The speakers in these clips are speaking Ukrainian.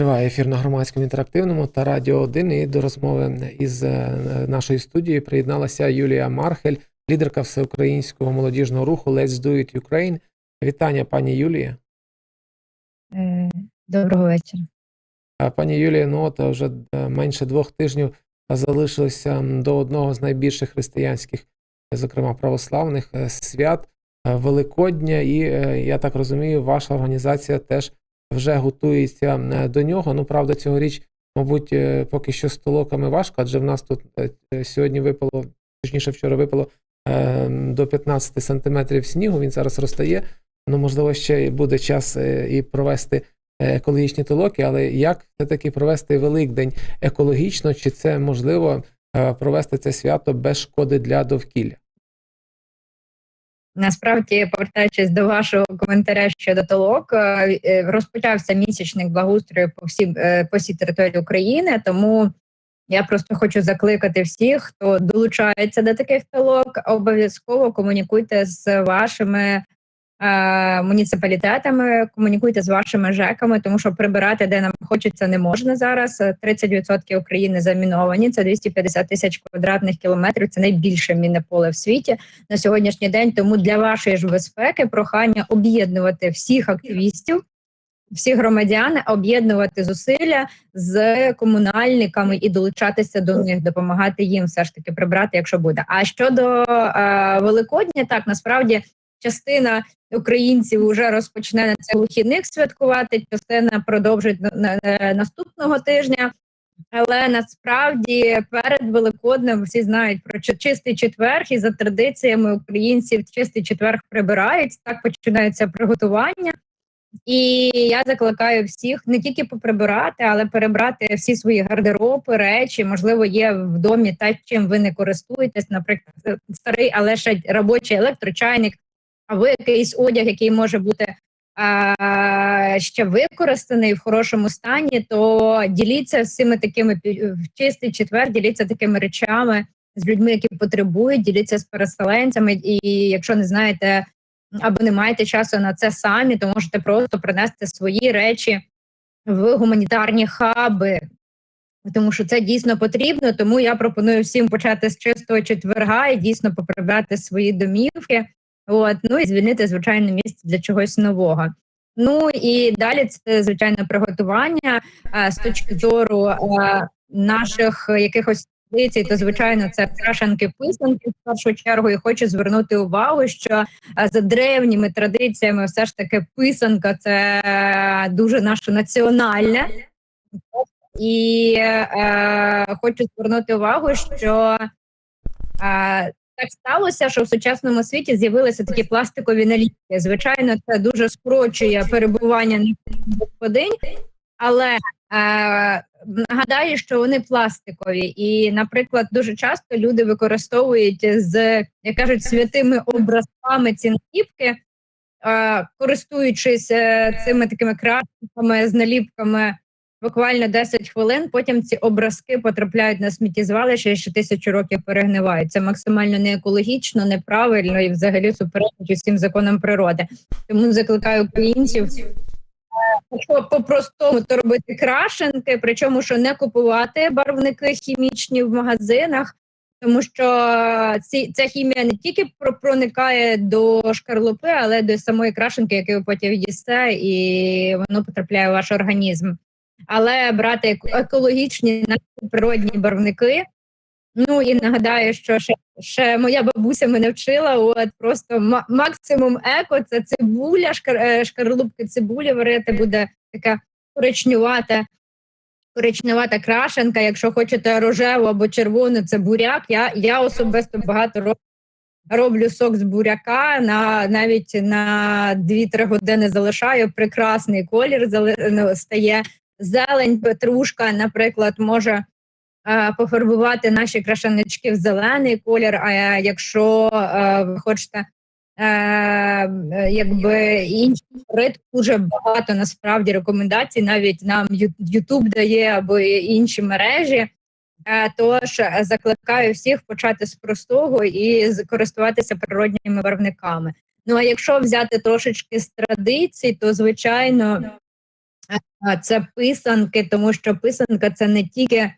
Триває ефір на громадському інтерактивному та радіо 1. І до розмови із е, нашої студії приєдналася Юлія Мархель, лідерка всеукраїнського молодіжного руху Let's Do It Ukraine. Вітання, пані Юлія. Е, Доброго вечора. Пані Юлія, ну от вже е, менше двох тижнів залишилося до одного з найбільших християнських, зокрема православних свят Великодня. І я так розумію, ваша організація теж вже готується е, до нього. Ну, правда, цьогоріч, мабуть, е, поки що з толоками важко, адже в нас тут е, сьогодні випало, точніше, вчора випало е, до 15 сантиметрів снігу. Він зараз розтає. Ну, можливо, ще буде час і провести екологічні толоки, але як все-таки провести Великдень екологічно, чи це можливо провести це свято без шкоди для довкілля? Насправді, повертаючись до вашого коментаря щодо толок, е, е, розпочався місячник благоустрою по всій, е, по всій території України, тому я просто хочу закликати всіх, хто долучається до таких толок, обов'язково комунікуйте з вашими муніципалітетами, комунікуйте з вашими ЖЕКами, тому що прибирати, де нам хочеться, не можна зараз. 30% України заміновані, це 250 тисяч квадратних кілометрів. Це найбільше мінне поле в світі на сьогоднішній день. Тому для вашої ж безпеки прохання об'єднувати всіх активістів, всіх громадян, об'єднувати зусилля з комунальниками і долучатися до них, допомагати їм все ж таки прибрати, якщо буде. А щодо е, Великодня, так насправді частина українців вже розпочне на цих вихідних святкувати, частина продовжить на, на, на наступного тижня. Але насправді перед Великоднем всі знають про чи- чистий четверг, і за традиціями українців чистий четверг прибирають. Так починаються приготування. І я закликаю всіх не тільки поприбирати, але перебрати всі свої гардероби, речі. Можливо, є в домі те, чим ви не користуєтесь, наприклад, старий, але ще робочий електрочайник, або якийсь одяг, який може бути а, ще використаний в хорошому стані, то діліться всіми такими пі- в чистий четвер, діліться такими речами з людьми, які потребують, діліться з переселенцями. І якщо не знаєте або не маєте часу на це самі, то можете просто принести свої речі в гуманітарні хаби. Тому що це дійсно потрібно, тому я пропоную всім почати з чистого четверга і дійсно поприбрати свої домівки. От, ну і звільнити звичайне місце для чогось нового. Ну і далі це звичайно приготування а, з точки зору а, наших якихось традицій, то звичайно це крашенки писанки в першу чергу. І хочу звернути увагу, що а, за древніми традиціями, все ж таки, писанка це дуже наше національне. І е, хочу звернути увагу, що е, так сталося, що в сучасному світі з'явилися такі пластикові наліпки. Звичайно, це дуже скорочує перебування на господинь, але е, нагадаю, що вони пластикові, і, наприклад, дуже часто люди використовують з як кажуть святими образками ці наліпки, е, користуючись е, цими такими красиками з наліпками буквально 10 хвилин. Потім ці образки потрапляють на сміттєзвалище і ще тисячу років перегнивають. Це максимально не екологічно, неправильно і взагалі суперечить усім законам природи. Тому закликаю українців. е, Якщо по-простому то робити крашенки, причому що не купувати барвники хімічні в магазинах, тому що ці ця хімія не тільки проникає до шкарлупи, але й до самої крашенки, яку ви потім їсте, і воно потрапляє в ваш організм але брати екологічні наші природні барвники. Ну і нагадаю, що ще, ще моя бабуся мене вчила. От просто ма- максимум еко це цибуля, шкар, е, шкарлупки цибулі варити буде така коричнювата, коричневата крашенка. Якщо хочете рожеву або червону, це буряк. Я, я особисто багато роблю. Роблю сок з буряка на навіть на 2-3 години залишаю. Прекрасний колір зали- ну, стає зелень, петрушка, наприклад, може е, пофарбувати наші крашенички в зелений колір. А якщо е, ви хочете е, якби інші рид, дуже багато насправді рекомендацій, навіть нам Ю- YouTube дає або інші мережі. Е, Тож закликаю всіх почати з простого і користуватися природніми барвниками. Ну а якщо взяти трошечки з традицій, то звичайно це писанки, тому що писанка це не тільки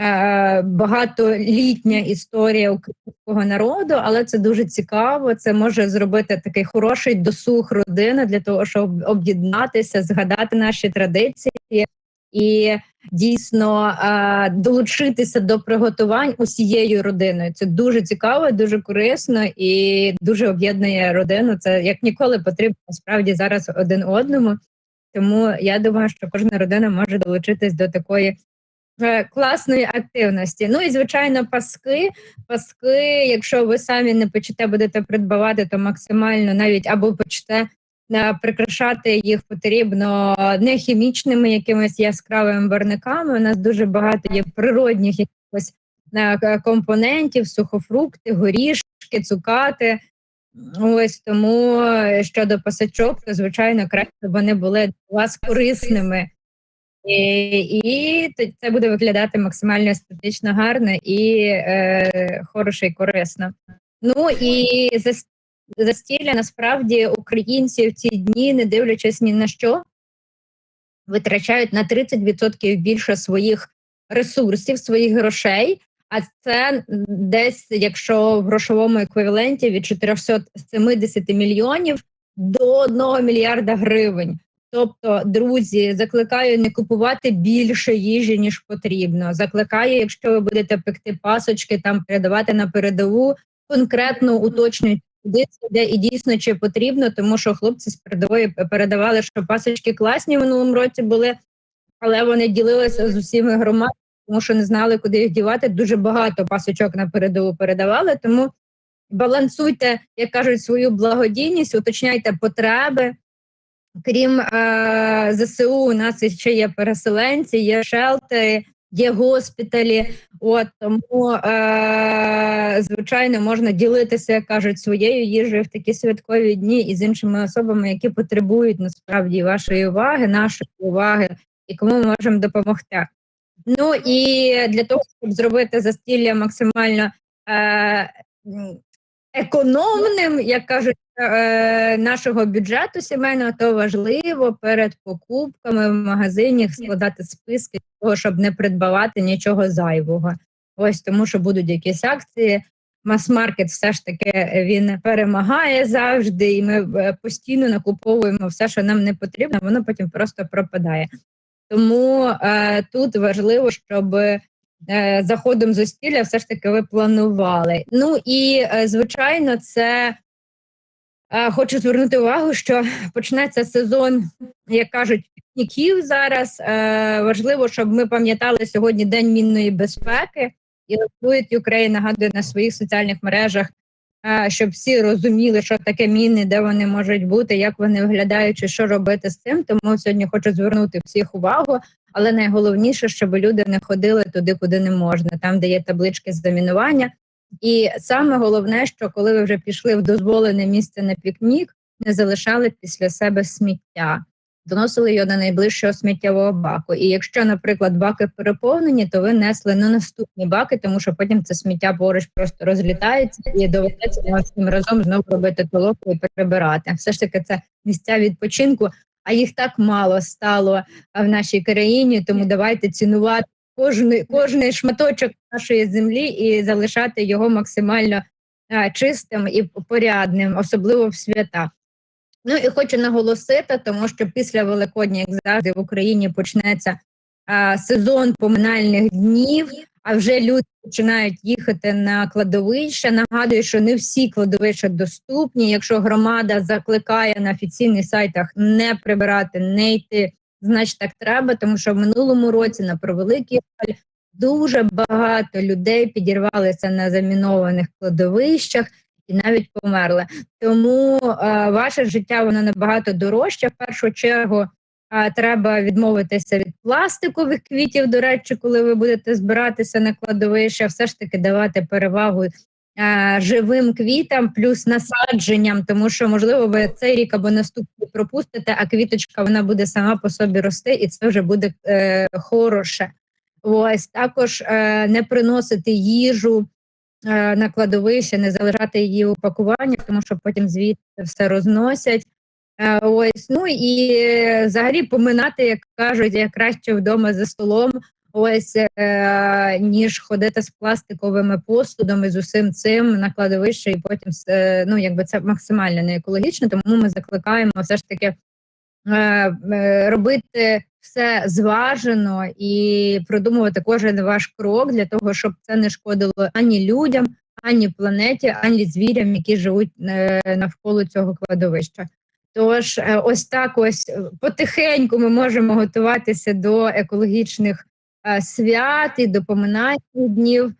е, багатолітня історія українського народу, але це дуже цікаво. Це може зробити такий хороший досуг родини для того, щоб об'єднатися, згадати наші традиції і дійсно е, долучитися до приготувань усією родиною. Це дуже цікаво, дуже корисно і дуже об'єднує родину. Це як ніколи потрібно насправді зараз один одному. Тому я думаю, що кожна родина може долучитись до такої е, класної активності. Ну і звичайно, паски. Паски, якщо ви самі не почите будете придбавати, то максимально навіть або почте е, прикрашати їх потрібно не хімічними якимись яскравими барниками. У нас дуже багато є природних якихось е, компонентів, сухофрукти, горішки, цукати. Ось тому е, щодо пасачок, то звичайно краще щоб вони були для вас корисними. І, і то- це буде виглядати максимально естетично гарно і е, хороше і корисно. Ну і зас- застілля насправді українці в ці дні, не дивлячись ні на що, витрачають на 30% більше своїх ресурсів, своїх грошей. А це десь, якщо в грошовому еквіваленті від 470 мільйонів до 1 мільярда гривень. Тобто, друзі, закликаю не купувати більше їжі ніж потрібно. Закликаю, якщо ви будете пекти пасочки, там передавати на передову, конкретно уточнюйте, куди це йде і дійсно чи потрібно, тому що хлопці з передової передавали, що пасочки класні в минулому році були, але вони ділилися з усіми громадами, тому що не знали, куди їх дівати. Дуже багато пасочок на передову передавали. Тому балансуйте, як кажуть, свою благодійність, уточняйте потреби. Крім е, ЗСУ, у нас ще є переселенці, є шелтери, є госпіталі. От тому, е, звичайно, можна ділитися, як кажуть, своєю їжею в такі святкові дні і з іншими особами, які потребують насправді вашої уваги, нашої уваги, і кому ми можемо допомогти. Ну і для того, щоб зробити застілля максимально е, економним, як кажуть, е, нашого бюджету сімейного, то важливо перед покупками в магазині складати списки для того, щоб не придбавати нічого зайвого. Ось тому, що будуть якісь акції. Мас-маркет все ж таки е, він перемагає завжди, і ми е, постійно накуповуємо все, що нам не потрібно, воно потім просто пропадає. Тому е, тут важливо, щоб е, заходом застілля все ж таки ви планували. Ну і е, звичайно, це е, хочу звернути увагу, що почнеться сезон, як кажуть, пікніків зараз. Е, важливо, щоб ми пам'ятали сьогодні День мінної безпеки, і Латвують Україна нагадує на своїх соціальних мережах. Щоб всі розуміли, що таке міни, де вони можуть бути, як вони виглядають, що робити з цим. Тому сьогодні хочу звернути всіх увагу. Але найголовніше, щоб люди не ходили туди, куди не можна, там, де є таблички замінування. І саме головне, що коли ви вже пішли в дозволене місце на пікнік, не залишали після себе сміття, доносили його до найближчого сміттєвого баку. І якщо, наприклад, баки переповнені, то ви несли на наступні баки, тому що потім це сміття поруч просто розлітається і доведеться всім разом знову робити толоку і прибирати. Все ж таки, це місця відпочинку, а їх так мало стало в нашій країні. Тому давайте цінувати кожний, кожний шматочок нашої землі і залишати його максимально чистим і порядним, особливо в свята. Ну і хочу наголосити, тому що після Великодня, як завжди, в Україні почнеться а, сезон поминальних днів, а вже люди починають їхати на кладовища. Нагадую, що не всі кладовища доступні. Якщо громада закликає на офіційних сайтах не прибирати, не йти, значить так треба, тому що в минулому році на превеликий жаль дуже багато людей підірвалися на замінованих кладовищах і навіть померли. Тому е, ваше життя воно набагато дорожче. В першу чергу е, треба відмовитися від пластикових квітів. До речі, коли ви будете збиратися на кладовище, все ж таки давати перевагу. е, Живим квітам плюс насадженням, тому що можливо ви цей рік або наступний пропустите, а квіточка вона буде сама по собі рости, і це вже буде е, хороше. Ось також е, не приносити їжу на кладовище, не залишати її у пакуванні, тому що потім звідти все розносять. Е, Ось ну і е, взагалі поминати, як кажуть, як краще вдома за столом. Ось е, ніж ходити з пластиковими посудами з усім цим на кладовище, і потім е, ну якби це максимально не екологічно. Тому ми закликаємо все ж таки е, е, робити все зважено і продумувати кожен ваш крок для того, щоб це не шкодило ані людям, ані планеті, ані звірям, які живуть е, навколо цього кладовища. Тож, е, ось так, ось е, потихеньку ми можемо готуватися до екологічних свят і до поминальних днів.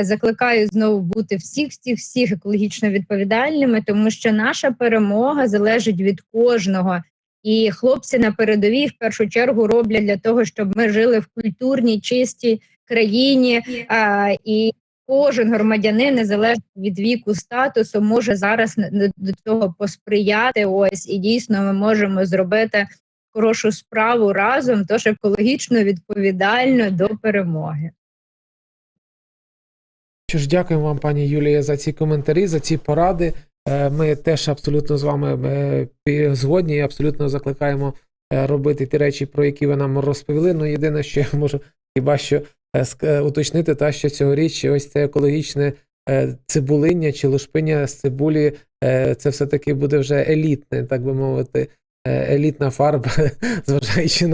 Закликаю знову бути всіх, всіх, всіх екологічно відповідальними, тому що наша перемога залежить від кожного. І хлопці на передовій в першу чергу роблять для того, щоб ми жили в культурній, чистій країні. Е, і кожен громадянин, незалежно від віку статусу, може зараз до цього посприяти. Ось і дійсно ми можемо зробити хорошу справу разом, тож екологічно відповідально до перемоги. Що ж, дякуємо вам, пані Юлія, за ці коментарі, за ці поради. Е, Ми теж абсолютно з вами е, згодні і абсолютно закликаємо е, робити ті речі, про які ви нам розповіли. Ну, єдине, що я можу хіба що уточнити, та що цьогоріч ось це екологічне цибулиння чи лушпиня з цибулі, це все-таки буде вже елітне, так би мовити, елітна фарба, зважаючи на